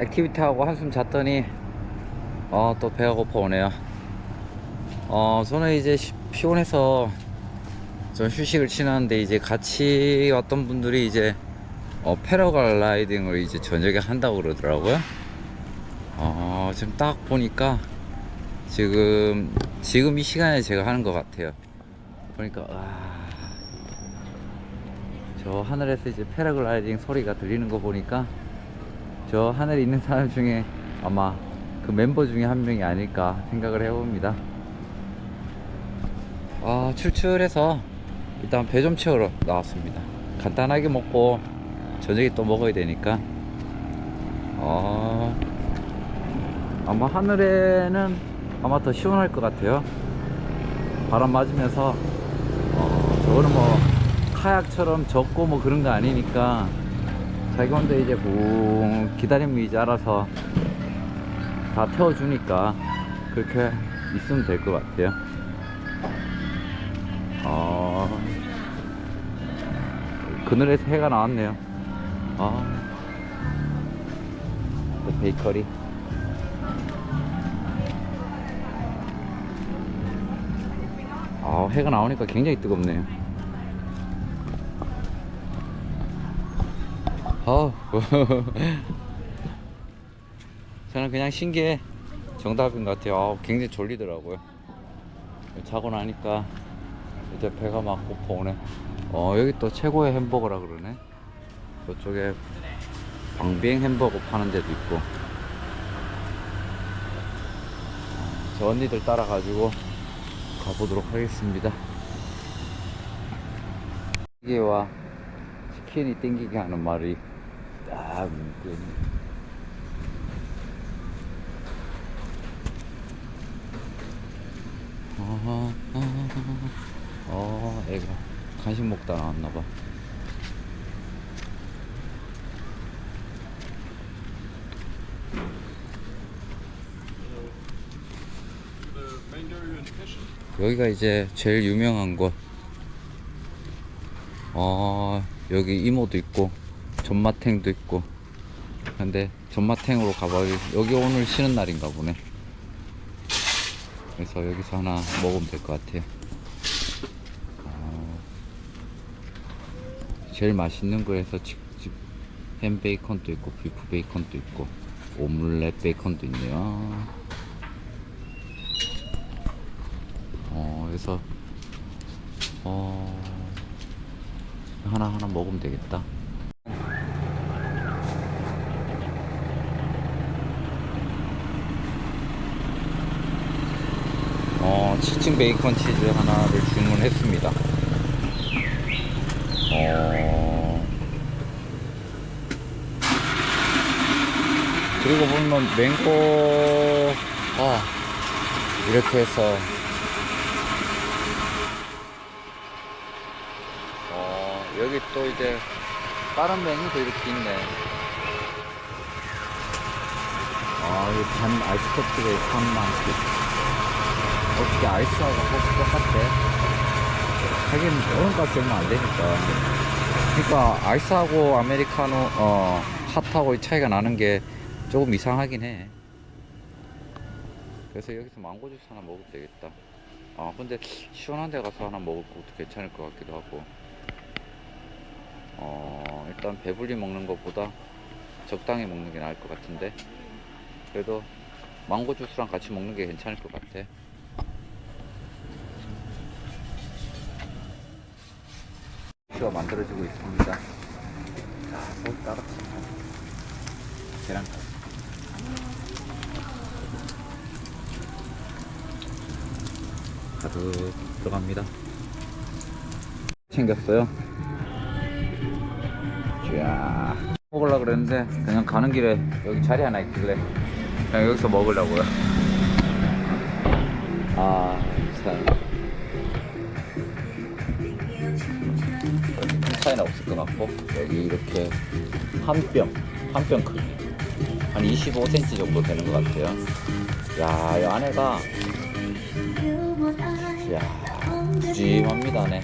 액티비티 하고 한숨 잤더니 어, 또 배가 고파 오네요. 어, 저는 이제 시- 피곤해서 좀 휴식을 취하는데 이제 같이 왔던 분들이 이제 어, 패러글라이딩을 이제 저녁에 한다고 그러더라고요. 어, 지금 딱 보니까 지금 지금 이 시간에 제가 하는 것 같아요. 보니까 와, 저 하늘에서 이제 패러글라이딩 소리가 들리는 거 보니까 저 하늘에 있는 사람 중에 아마 그 멤버 중에 한 명이 아닐까 생각을 해봅니다. 아, 출출해서 일단 배 좀 채우러 나왔습니다. 간단하게 먹고 저녁에 또 먹어야 되니까. 아, 아마 하늘에는 아마 더 시원할 것 같아요. 바람 맞으면서 어, 저거는 뭐 카약처럼 젖고 뭐 그런 거 아니니까 자기 혼자 이제 붕 기다리면 이제 알아서 다 태워주니까 그렇게 있으면 될 것 같아요. 아, 그늘에서 해가 나왔네요. 아, 또 베이커리. 아, 해가 나오니까 굉장히 뜨겁네요. 아, 저는 그냥 신기해 정답인 것 같아요. 아, 굉장히 졸리더라고요. 자고 나니까 이제 배가 막 고파 오네. 어, 여기 또 최고의 햄버거라 그러네. 저쪽에 방비행 햄버거 파는 데도 있고. 어, 저 언니들 따라 가지고 가보도록 하겠습니다. 이게와 치킨이 땡기게 하는 말이 딱 문제네. 어, 어, 어, 애가 간식 먹다 나왔나봐. 여기가 이제 제일 유명한 곳. 어, 여기 이모도 있고, 전마탱도 있고. 근데 전마탱으로 가봐야, 여기 오늘 쉬는 날인가 보네. 그래서 여기서 하나 먹으면 될 것 같아요. 어, 제일 맛있는 거에서 직접 햄 베이컨도 있고, 비프 베이컨도 있고, 오믈렛 베이컨도 있네요. 어, 그래서, 어, 하나하나 먹으면 되겠다. 어, 치킨 베이컨 치즈 하나를 주문했습니다. 어, 그리고 보면 맹고, 아, 이렇게 해서, 어, 여기 또 이제 다른 메뉴도 이렇게 있네. 아, 여기 반 아이스 커피가 3만 원. 어떻게 아이스하고 같이 똑같대? 하긴 오름값이 얼마 안 되니까. 그러니까 아이스하고 아메리카노 어 핫하고 이 차이가 나는 게 조금 이상하긴 해. 그래서 여기서 망고 주스 하나 먹으면 되겠다. 아 근데 시원한 데 가서 하나 먹을 것도 괜찮을 것 같기도 하고. 어 일단 배불리 먹는 것보다 적당히 먹는 게 나을 것 같은데. 그래도 망고 주스랑 같이 먹는 게 괜찮을 것 같아. 가 만들어지고 있습니다. 자, 뭐 따라 계란 가득 들어갑니다. 챙겼어요. 자, 먹으려고 그랬는데 그냥 가는 길에 여기 자리 하나 있길래 그냥 여기서 먹으려고요. 아, 참. 차이는 없을 것 같고 여기 이렇게 한뼘한 뼘 크기 한 25cm 정도 되는 것 같아요 야, 이 안에가 야, 푸짐합니다 안에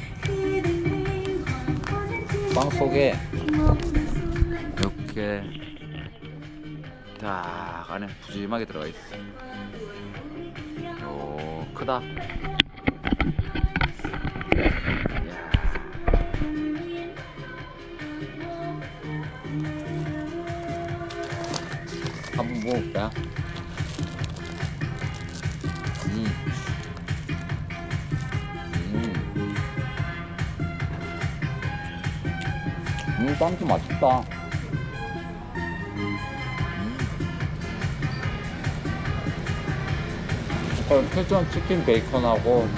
빵 속에 이렇게 딱 안에 푸짐하게 들어가 있어. 오 크다. 음, 빵도 맛있다. 음. 퓨전 치킨 베이컨하고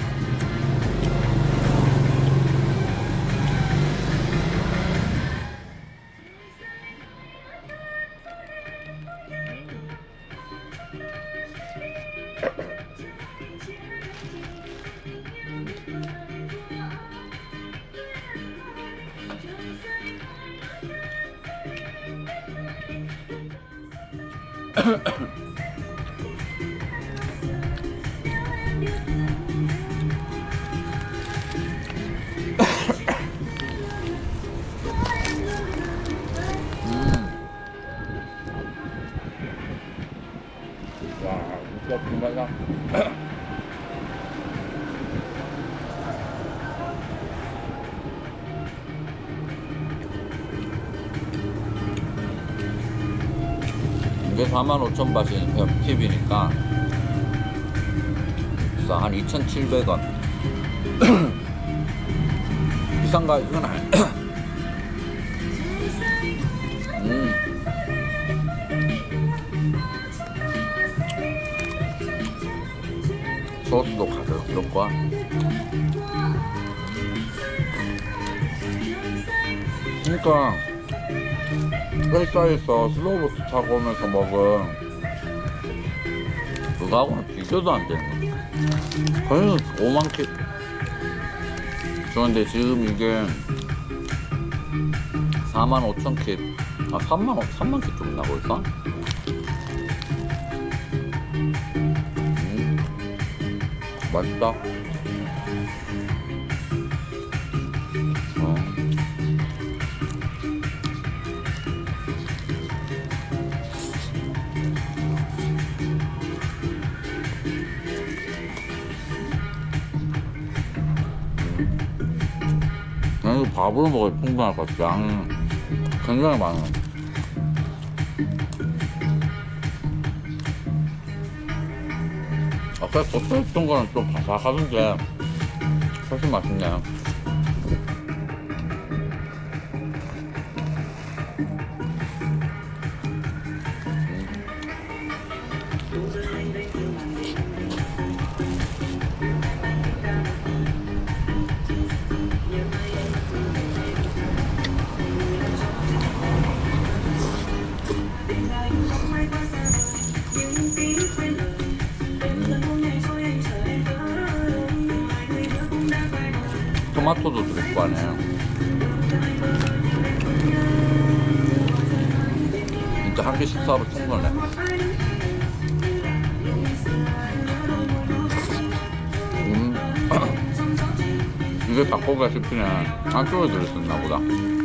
이게 45,000바트인 팁이니까. 비싸 한 2,700원. 비싼가 이건 알 음. 소스도 가격스럽고. 그러니까 회사에서 슬로우버스 타고 오면서 먹은 그거하고는 비교도 안 되는 그래서 5만 키 그런데 지금 이게 4만 5천 키, 아 3만 3만 키좀 나고 있어? 음, 맛있다. 밥으로 먹어야 풍부할 것 같아. 양이 굉장히 많아. 아까 겉에 있던 거는 좀 바삭하던데 훨씬 맛있네. 토마토도 들어있고 하네. 진짜 한개 식사로 충분해. 음. 이게 닭고기가 씹히네. 안쪽에 들어있었나 보다.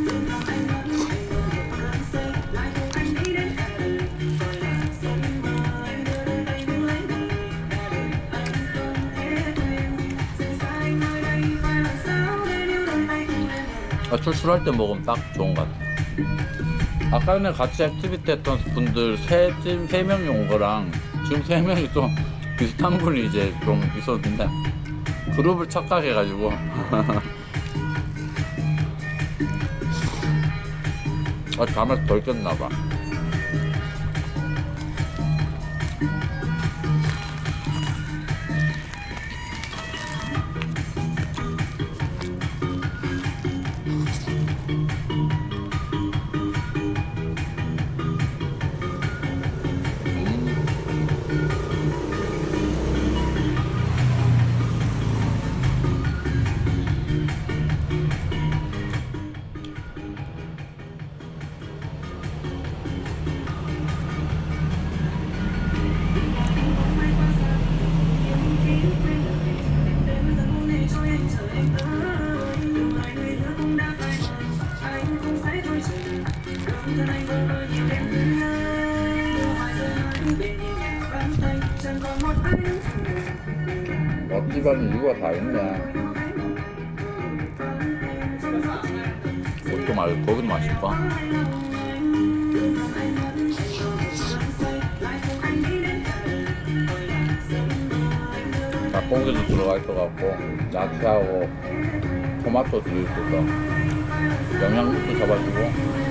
아, 출출할 때 먹으면 딱 좋은 것 같아. 아까 전에 같이 액티비티 했던 분들 세, 지금 세 명이 온 거랑 지금 세 명이 좀 비슷한 분이 이제 좀 있었는데 그룹을 착각해가지고 아, 잠을 덜 깼나봐. 집안에 이유가 다 있네. 그것도 말, 거기도 맛있다. 닭고기도 들어가 있어갖고, 야채하고 토마토 들어있어서 영양분도 잡아주고.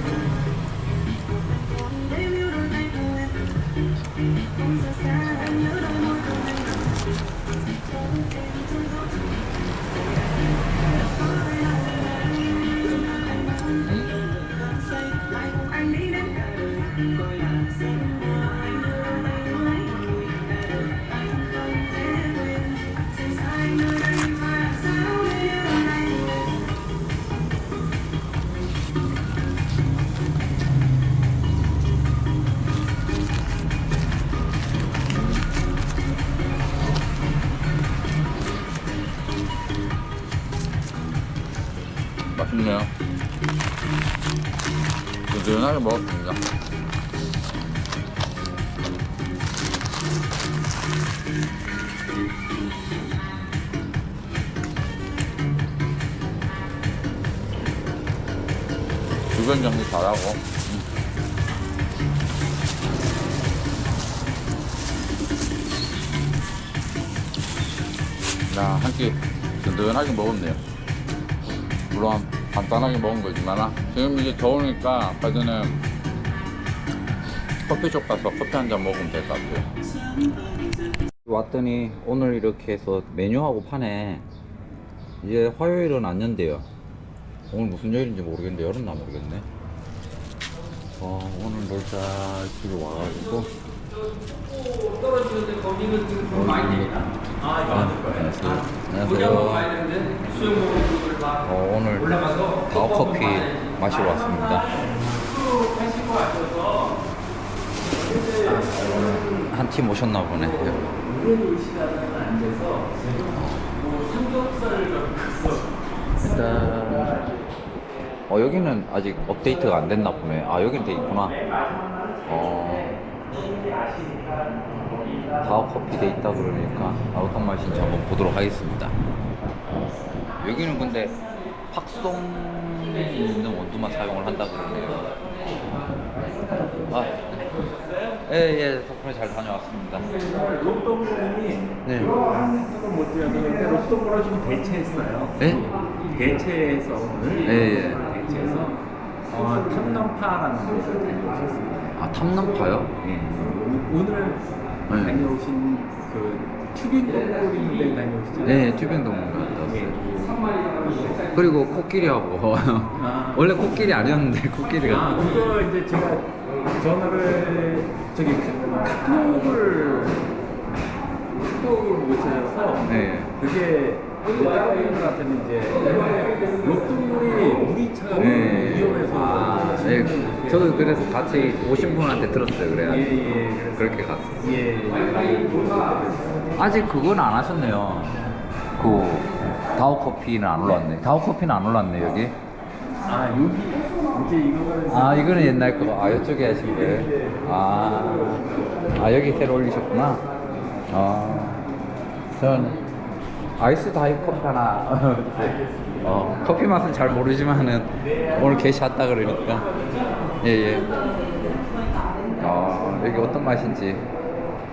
하게 먹었습니다. 주변 정리 잘하고. 나한끼 든든하게 먹었네요. 물론 간단하게 먹은 거지만 지금 이제 더우니까 아까 전에 커피숍 가서 커피 한 잔 먹으면 될 것 같아요. 왔더니 오늘 이렇게 해서 메뉴하고 파네. 이제 화요일은 안 연대요. 오늘 무슨 요일인지 모르겠는데 열었나 모르겠네. 어, 오늘 놀자 집에 와가지고. 떨어지는데 거기는 지금 돈 많이 내니까. 아, 이거 안될 거예요. 안녕하세요. 안녕하세요. 되는데 수영 먹는 막 어, 오늘 다우커피 마시러 왔습니다 하실 것 같아서 한팀 오셨나 보네 돼서 뭐. 일단 어 여기는 아직 업데이트가 안 됐나 보네. 아 여기는 돼 있구나. 어 다우 커피 돼 있다 그러니까 어떤 맛인지 한번 보도록 하겠습니다. 여기는 근데 팍송 있는 원두만 사용을 한다 그러네요. 아, 예, 예, 덕분에 잘 다녀왔습니다. 록동군이 네. 한국은 못 뛰었는데 록동군을 좀 대체했어요. 네? 대체해서 오늘 예, 예. 대체해서 어, 탐넘파라는 곳을 다녀오셨습니다. 아, 탐남파요? 예. 오늘 네. 다녀오신 그 추빈동굴 있는 데 다녀오시죠? 네, 튜빙동 갔다 예. 왔어요. 그리고 코끼리하고 아. 원래 코끼리 아니었는데 코끼리가 아, 그거 이제 제가 전화를 저기 카톡을 카톡을 못 찾아서 네. 그게 이제 분들한테는 이제 록동물이 우리처럼 네. 위험해서 아, 네. 저도 그래서 같이 오신 분한테 들었어요. 그래야 예 예 그렇게 갔어요. 예. 아직 그건 안 하셨네요. 그 다우 커피는 안 올랐네. 다우 커피는 안 올랐네 여기. 아 여기 이제 이거는 아 이거는 옛날 거. 아 이쪽에 하신 거예요. 아, 아 여기 새로 올리셨구나. 아, 전 아이스 다이 커피 하나. 어, 커피 맛은 잘 모르지만은 오늘 게시했다 그러니까. 예 예. 어, 여기 어떤 맛인지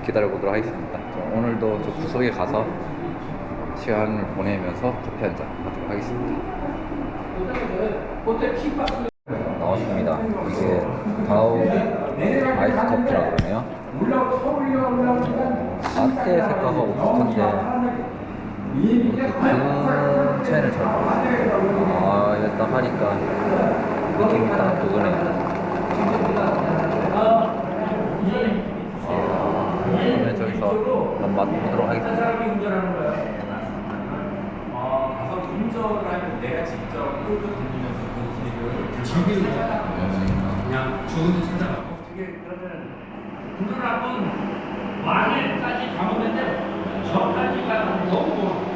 기다려 보도록 하겠습니다. 저 오늘도 저 구석에 가서 시간을 보내면서 커피 한 잔 하도록 하겠습니다. 나왔습니다. 이게 다우 아이스 커피라고 그러네요. 라떼 색깔하고 비슷한데 그 차이를 잘 모르겠어요. 아, 이거 딱 하니까 느낌이 딱 그거네요. 아, 그러면 저기서 한번 맛보도록 하겠습니다. 사람이 운전하는 거야. 어, 가서 운전을 하면 내가 직접 끌고 다니면서 그. 음, 그냥 좋은 데 찾아가고. 어떻게 그러면 한번 만일까지 가보는데 저까지 가면 너무 멀어.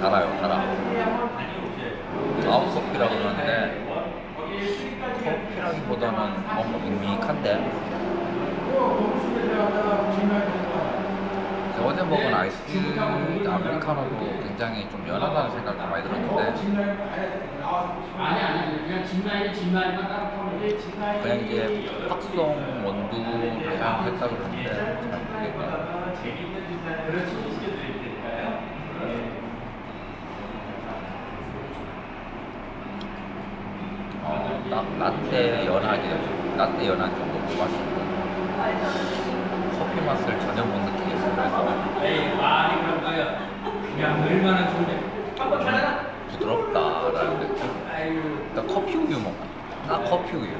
달아요, 달아. 한번 다녀오세요. 아웃 커피라고 그러는데 커피라기보다는 뭔가 밍밍한데. 저 어제 먹은 아이스 아메리카노도 굉장히 좀 연하다는 생각이 많이 들었는데. 그냥 이제 탁송 원두 사용했다 그러는데 잘 모르겠네요. 어, 딱 라떼 연하게 라떼 연한 정도 맛이고 커피 맛을 전혀 못 느끼겠어요. 그래서 그런 거야. 그냥 얼마나 좋은데. 한번 타라. 부드럽다라는 느낌. 일단 커피 우유 먹어. 딱 커피 우유.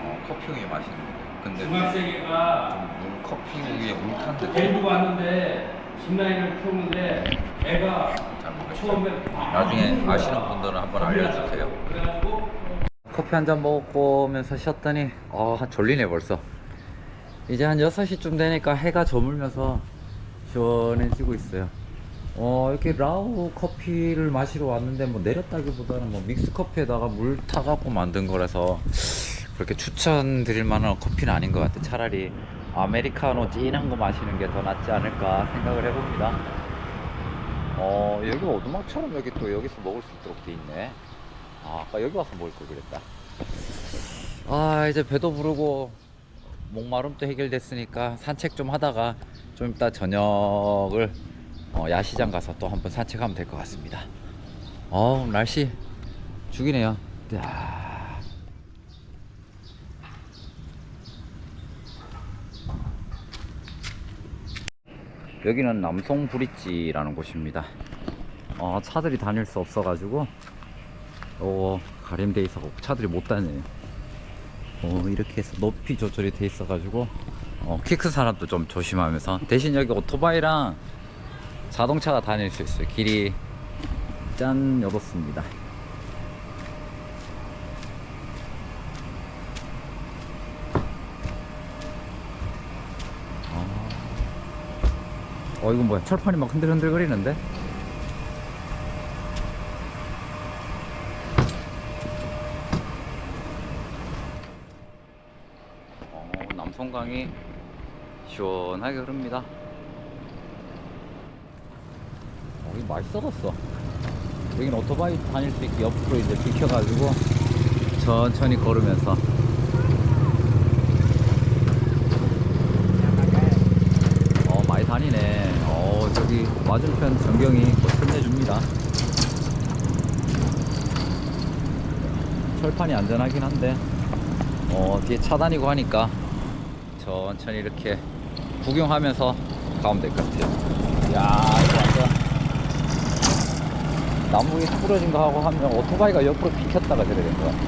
어, 커피 우유 맛있는데. 근데 중학생이가 물 커피 우유에 물탄 느낌. 데리고 왔는데 진라인을 키우는데 애가 잘 모르겠어요. 처음에 나중에 아시는 분들은 한번 알려주세요. 그래가지고 커피 한 잔 먹고 오면서 쉬었더니 아 졸리네 벌써. 이제 한 6시쯤 되니까 해가 저물면서 시원해지고 있어요. 어 이렇게 라우 커피를 마시러 왔는데 뭐 내렸다기보다는 뭐 믹스 커피에다가 물 타갖고 만든 거라서 그렇게 추천드릴 만한 커피는 아닌 것 같아. 차라리 아메리카노 진한 거 마시는 게 더 낫지 않을까 생각을 해봅니다. 어 여기 오두막처럼 여기 또 여기서 먹을 수 있도록 돼 있네 아, 아까 여기 와서 먹을 걸 그랬다. 아, 이제 배도 부르고 목마름도 해결됐으니까 산책 좀 하다가 좀 이따 저녁을 어, 야시장 가서 또 한번 산책하면 될 것 같습니다. 어, 날씨 죽이네요. 야. 여기는 남송 브릿지라는 곳입니다. 어, 차들이 다닐 수 없어가지고 어, 가림돼 있어서 차들이 못 다녀요. 어, 이렇게 해서 높이 조절이 돼 있어 가지고, 어, 키큰 사람도 좀 조심하면서. 대신 여기 오토바이랑 자동차가 다닐 수 있어요. 길이 짠, 열었습니다. 어, 이건 뭐야? 철판이 막 흔들흔들 거리는데? 어, 남성강이 시원하게 흐릅니다. 어, 여기 많이 썩었어. 여기는 오토바이 다닐 수 있게 옆으로 이제 비켜가지고 천천히 걸으면서. 어, 많이 다니네. 어, 저기 맞은편 전경이 뭐 끝내줍니다. 철판이 안전하긴 한데 어, 뒤에 차 다니고 하니까 천천히 이렇게 구경하면서 가면 될 것 같아요. 야, 이거 완전 나무 위에 부러진 거 하고 하면 오토바이가 옆으로 비켰다가 저래 된것 같아.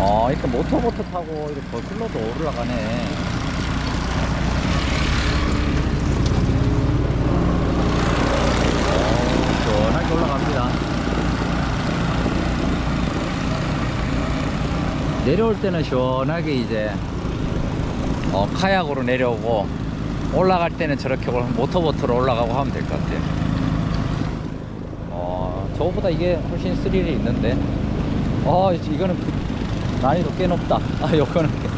어, 이렇게 모터보트 타고 이렇게 거슬러도 올라가네. 어, 시원하게 올라갑니다. 내려올 때는 시원하게 이제 어, 카약으로 내려오고 올라갈 때는 저렇게 올- 모터보트로 올라가고 하면 될 것 같아요. 어, 저거보다 이게 훨씬 스릴이 있는데. 어, 이거는 그- 난이도 꽤 높다. 아, 요거는 꽤.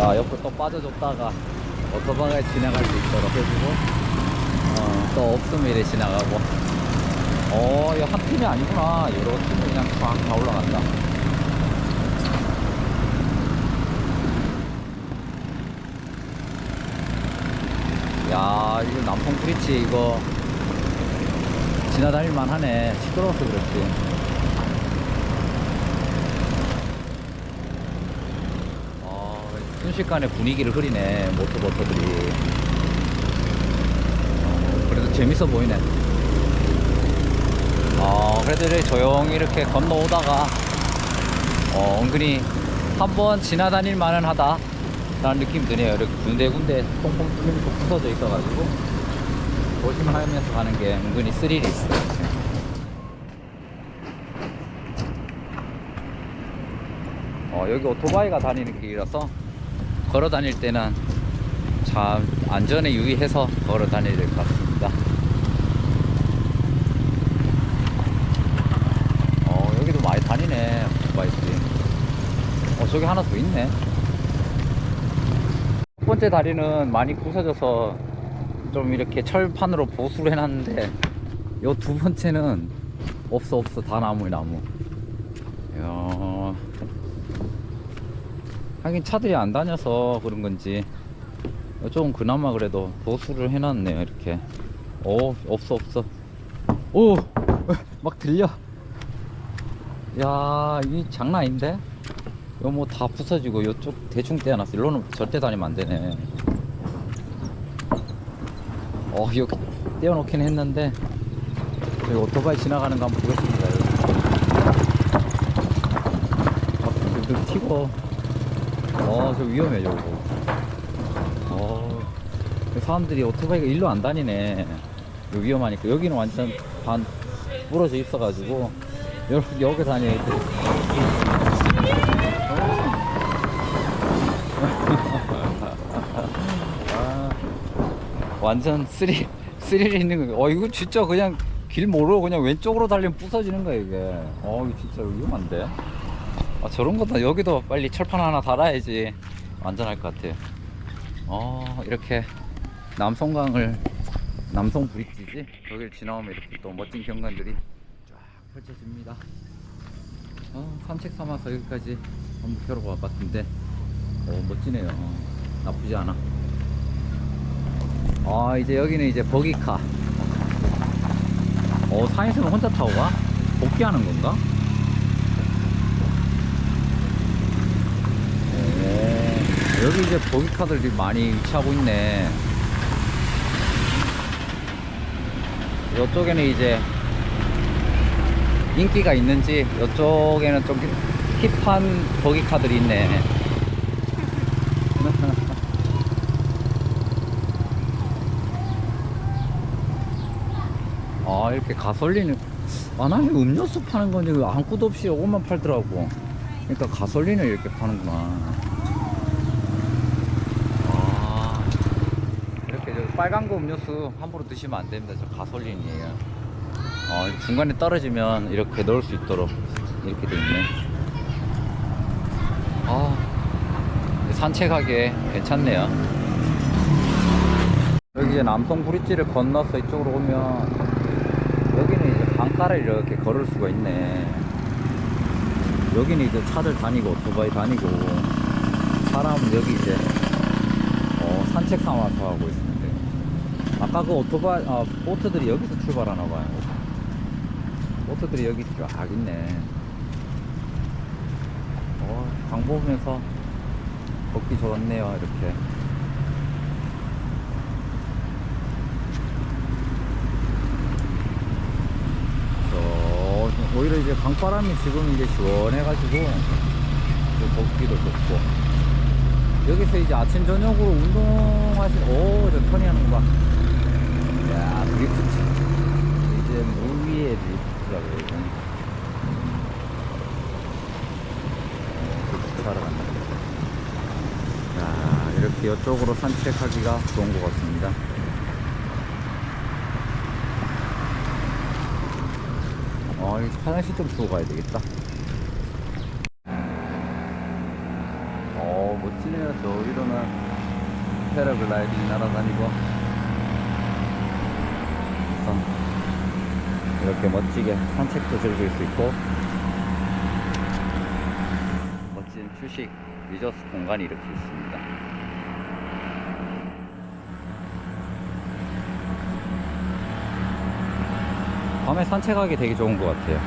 야, 옆으로 또 빠져줬다가 오토바이가 지나갈 수 있도록 해주고, 어, 또 없으면 이래 지나가고. 어, 이거 한 팀이 아니구나. 여러 팀이 그냥 쫙 다 올라간다. 야, 이거 남성 브릿지 이거 지나다닐만 하네. 시끄러워서 그렇지. 어, 순식간에 분위기를 흐리네. 모터보터들이. 어, 그래도 재밌어 보이네. 어, 그래도 조용히 이렇게 건너오다가, 어, 은근히 한번 지나다닐 만은 하다. 라는 느낌이 드네요. 이렇게 군데군데 통통 뚫리고 부서져 있어가지고, 조심하면서 가는 게 은근히 스릴이 있어요. 어, 여기 오토바이가 다니는 길이라서, 걸어 다닐 때는 참 안전에 유의해서 걸어 다녀야 될 것 같습니다. 어. 어, 저기 하나 더 있네. 첫 번째 다리는 많이 부서져서 좀 이렇게 철판으로 보수를 해놨는데 요 두 번째는 없어 없어. 다 나무 나무. 이야. 하긴 차들이 안 다녀서 그런 건지 조금 그나마 그래도 보수를 해놨네요 이렇게. 오 없어 없어. 오! 막 들려. 야 이 장난 아닌데 이거 뭐 다 부서지고 이쪽 대충 떼어놨어. 일로는 절대 다니면 안 되네. 어 여기 떼어놓긴 했는데 여기 오토바이 지나가는 거 한번 보겠습니다. 여기 막들 튀고. 어저 위험해 저거. 어 사람들이 오토바이가 일로 안 다니네. 이거 위험하니까. 여기는 완전 반 부러져 있어가지고 여기, 여기 다녀야 돼 아, 완전 스릴 스릴 있는 거. 어 이거 진짜 그냥 길 모르고 그냥 왼쪽으로 달리면 부서지는 거야 이게. 어 이거 진짜 위험한데. 아 저런 거다 여기도 빨리 철판 하나 달아야지 안전할 것 같아요. 어 이렇게 남성강을 남성 브릿지지 여기를 지나오면 이렇게 또 멋진 경관들이 쫙 펼쳐집니다. 어, 산책 삼아서 여기까지 한번 펴러 와봤는데 어 멋지네요. 어, 나쁘지 않아. 아 이제 여기는 이제 버기카. 어 산에서는 혼자 타고 가? 복귀하는 건가? 오, 여기 이제 버기카들이 많이 위치하고 있네. 이쪽에는 이제 인기가 있는지 이쪽에는 좀 힙한 버기카들이 있네. 아 이렇게 아 나는 음료수 파는 건지 왜 아무것도 없이 이것만 팔더라고. 그러니까 가솔린을 이렇게 파는구나. 아 이렇게 저 빨간 거 음료수 함부로 드시면 안 됩니다 저 가솔린이에요 어, 중간에 떨어지면 이렇게 넣을 수 있도록 이렇게 돼 있네. 아 산책하기에 괜찮네요. 여기 이제 남성 브릿지를 건너서 이쪽으로 오면 강가를 이렇게 걸을 수가 있네. 여기는 이제 차들 다니고 오토바이 다니고 사람은 여기 이제 어, 산책 삼아서 하고 있는데 아까 그 오토바이 아, 보트들이 여기서 출발하나 봐요. 보트들이 여기 쫙 있네. 어, 강 보면서 걷기 좋네요 이렇게. 저 오히려 이제 강바람이 지금 이제 시원해가지고 좀 걷기도 좋고 여기서 이제 아침 저녁으로 운동하시 오저 터니하는 거 봐. 야 드리프트 이제 물 위에 드리프트라 그래요. 하러 간다. 자 이렇게 이쪽으로 산책하기가 좋은 것 같습니다. 어, 이 화장실 좀 두고 가야 되겠다. 어, 멋지네요. 저 위로는 패러글라이딩 날아다니고. 우선 이렇게 멋지게 산책도 즐길 수 있고. 멋진 휴식 리조트 공간이 이렇게 있습니다. 밤에 산책하기 되게 좋은 것 같아요.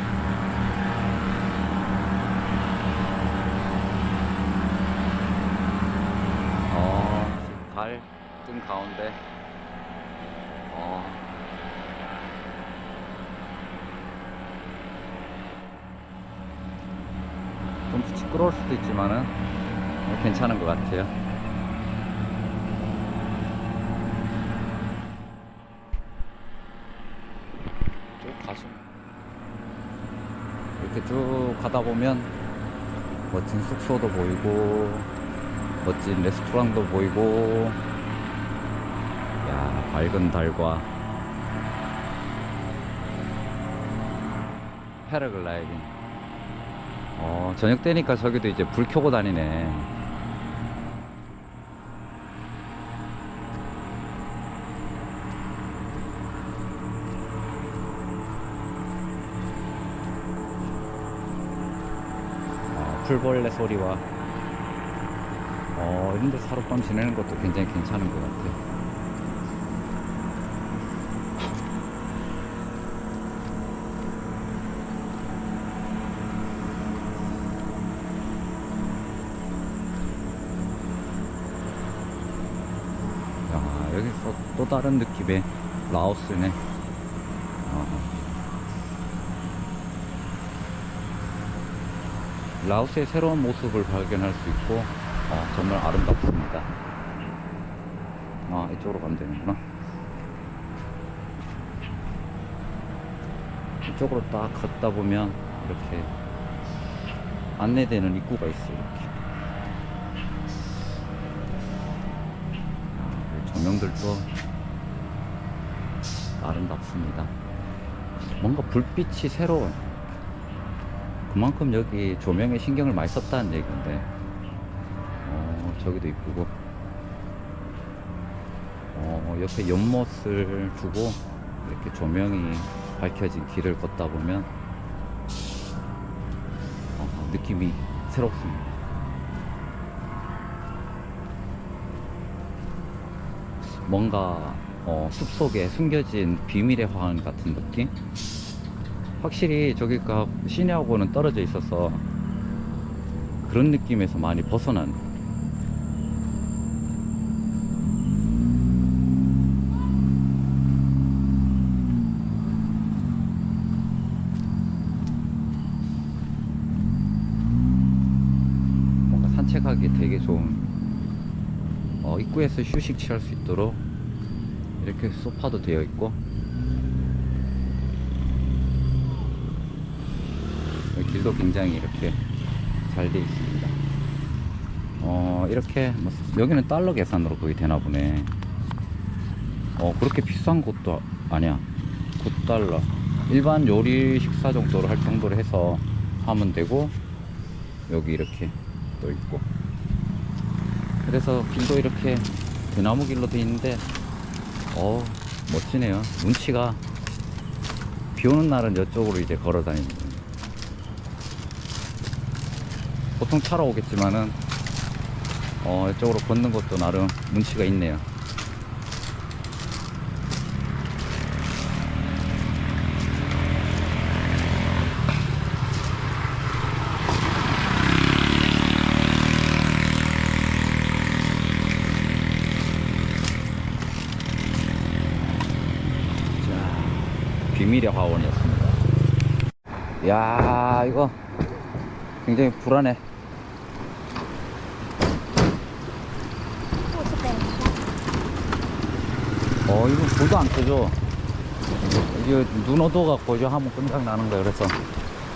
어, 달뜬 가운데, 어, 좀 시끄러울 수도 있지만은 괜찮은 것 같아요. 쭉 가시면 이렇게 쭉 가다 보면 멋진 숙소도 보이고 멋진 레스토랑도 보이고 야 밝은 달과 패러글라이딩. 어 저녁 되니까 저기도 이제 불 켜고 다니네 풀벌레 소리와 어, 이런 데서 하룻밤 지내는 것도 굉장히 괜찮은 것 같아요. 야, 여기서 또 다른 느낌의 라오스네. 아. 라오스의 새로운 모습을 발견할 수 있고 어, 정말 아름답습니다. 아 이쪽으로 가면 되는구나. 이쪽으로 딱 걷다 보면 이렇게 안내되는 입구가 있어요. 이렇게. 아, 이 조명들도 아름답습니다. 뭔가 불빛이 새로운 그만큼 여기 조명에 신경을 많이 썼다는 얘기인데 어, 저기도 이쁘고 어, 옆에 연못을 두고 이렇게 조명이 밝혀진 길을 걷다 보면 어, 느낌이 새롭습니다. 뭔가 어, 숲속에 숨겨진 비밀의 화환 같은 느낌? 확실히 저기가 시내하고는 떨어져 있어서 그런 느낌에서 많이 벗어난. 뭔가 산책하기 되게 좋은 어, 입구에서 휴식 취할 수 있도록 이렇게 소파도 되어 있고 길도 굉장히 이렇게 잘 돼 있습니다. 어, 이렇게, 뭐, 여기는 달러 계산으로 거의 되나 보네. 어, 그렇게 비싼 곳도 아니야. 9달러. 일반 요리 식사 정도로 할 정도로 해서 하면 되고, 여기 이렇게 또 있고. 그래서 길도 이렇게 대나무 길로 돼 있는데, 어, 멋지네요. 운치가 비 오는 날은 이쪽으로 이제 걸어 다니는 거예요. 보통 차로 오겠지만은 어 이쪽으로 걷는 것도 나름 문치가 있네요. 자, 비밀의 화원이었습니다. 야, 이거 굉장히 불안해. 어, 이거 불도 안 켜져. 이게 눈 어두워갖고 이제 하면 끈적 나는 거야. 그래서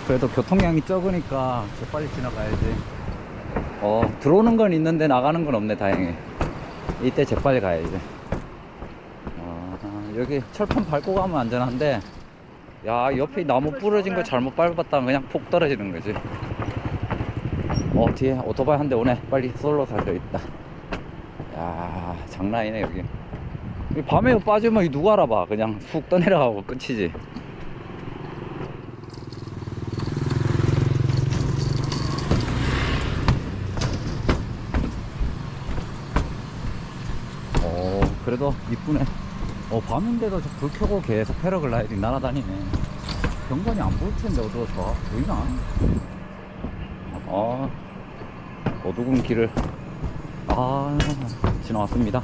그래도 교통량이 적으니까 저 빨리 지나가야지. 어, 들어오는 건 있는데 나가는 건 없네, 다행히. 이때 재빨리 가야지. 아, 여기 철판 밟고 가면 안전한데, 야, 옆에 나무 부러진 거 잘못 밟았다면 그냥 폭 떨어지는 거지. 어, 뒤에 오토바이 한 대 오네. 빨리 솔로 살려 있다. 야, 장난 아니네, 여기. 이 밤에 빠지면 이 누가 알아봐. 그냥 훅 떠내려가고 끝이지. 어, 그래도 이쁘네. 어, 밤인데도 저불 켜고 계속 패러글라이딩 날아다니네. 경관이 안 보일 텐데, 어두워서. 보이나? 어, 어두운 길을, 아, 지나왔습니다.